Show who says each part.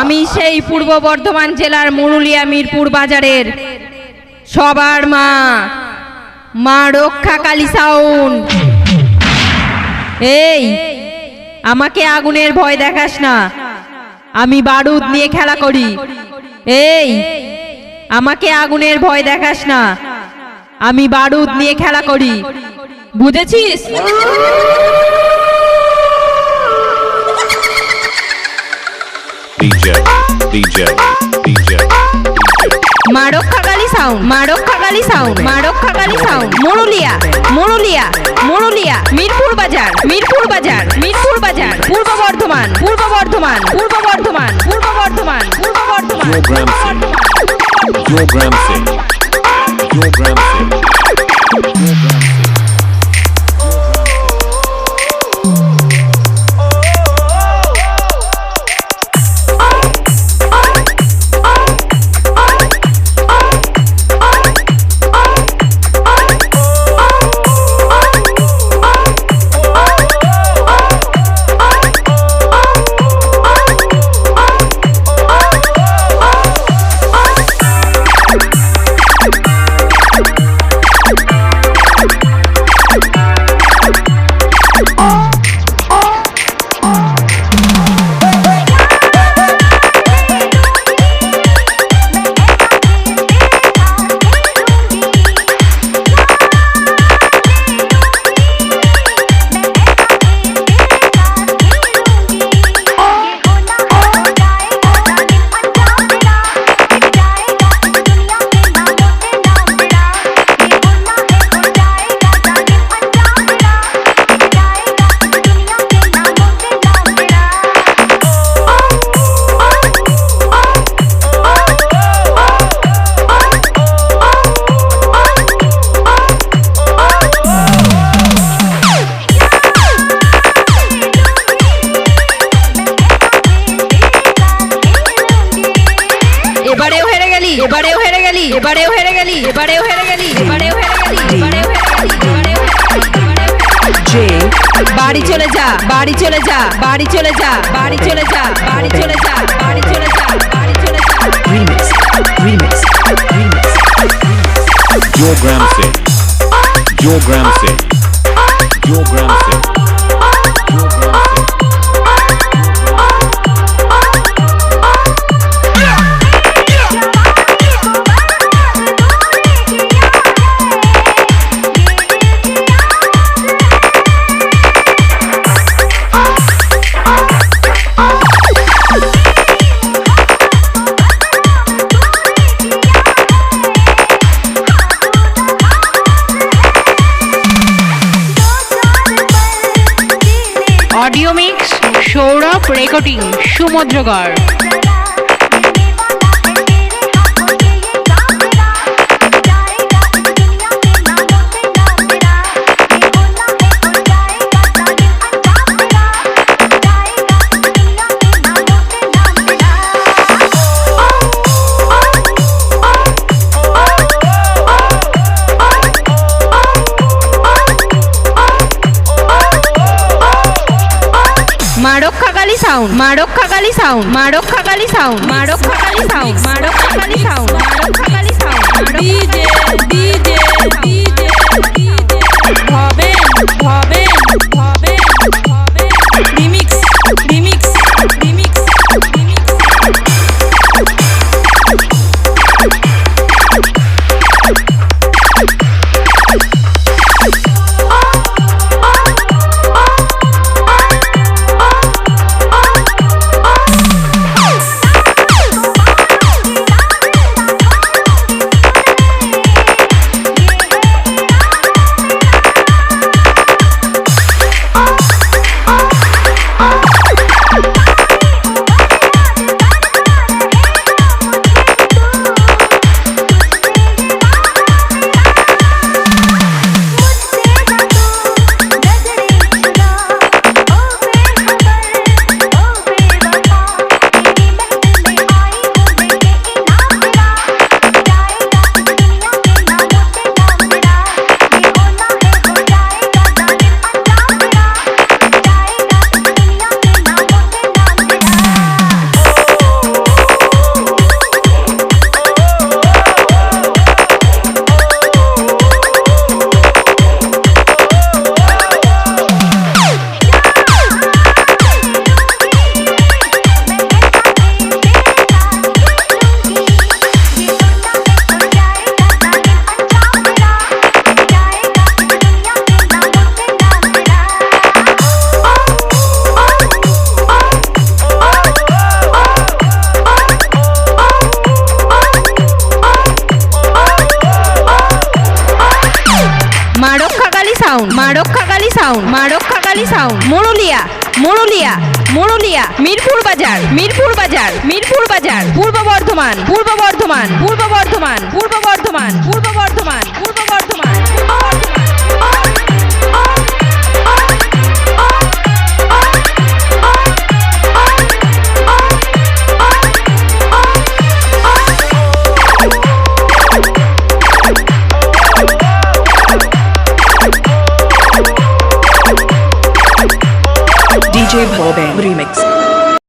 Speaker 1: আমি সেই পূর্ব বর্ধমান জেলার মুরুলিয়া মিরপুর বাজারের সবার মা মা রক্ষা কালী সাউন্ড এই, আমাকে আগুনের ভয় দেখাস না। আমি বারুদ নিয়ে খেলা করি। এই, আমাকে আগুনের ভয় দেখাস না। আমি বারুদ নিয়ে খেলা করি। বুঝেছিস?
Speaker 2: DJ, DJ, DJ,
Speaker 1: মা রক্ষা কালী সাউন্ড মা রক্ষা কালী সাউন্ড মা রক্ষা সাউন্ড। মুরুলিয়া মুরুলিয়া মুরুলিয়া। মিরপুর বাজার মিরপুর বাজার মিরপুর বাজার। পূর্ব বর্ধমান পূর্ব বর্ধমান পূর্ব বর্ধমান পূর্ব বর্ধমান পূর্ব বর্ধমান। এবারেও হেরে গেলি এবারেও হেরে গেলি এবারেও হেরে গেলি এবারেও হেরে গেলি এবারেও হেরে গেলি এবারেও হেরে গেলি বাড়ি চলে যা বাড়ি চলে যা বাড়ি চলে যা বাড়ি চলে যা বাড়ি চলে যা বাড়ি চলে যা বাড়ি চলে যা
Speaker 2: Singh. Your Gram Singh. Your Gram Singh.
Speaker 3: Recording Samudragarh
Speaker 1: sound মা রক্ষা কালী সাউন্ড মা রক্ষা কালী সাউন্ড মা রক্ষা কালী সাউন্ড মা রক্ষা সাউন্ড মা রক্ষা সাউন্ড ডিজে ডিজে সাউন্ড। মা রক্ষাকালী সাউন্ড। মা রক্ষাকালী সাউন্ড। মুরুলিয়া মুরুলিয়া মুরুলিয়া। মিরপুর বাজার মিরপুর বাজার মিরপুর বাজার। পূর্ব বর্ধমান পূর্ব বর্ধমান পূর্ব বর্ধমান পূর্ব বর্ধমান পূর্ব বর্ধমান, পূর্ব
Speaker 4: do you make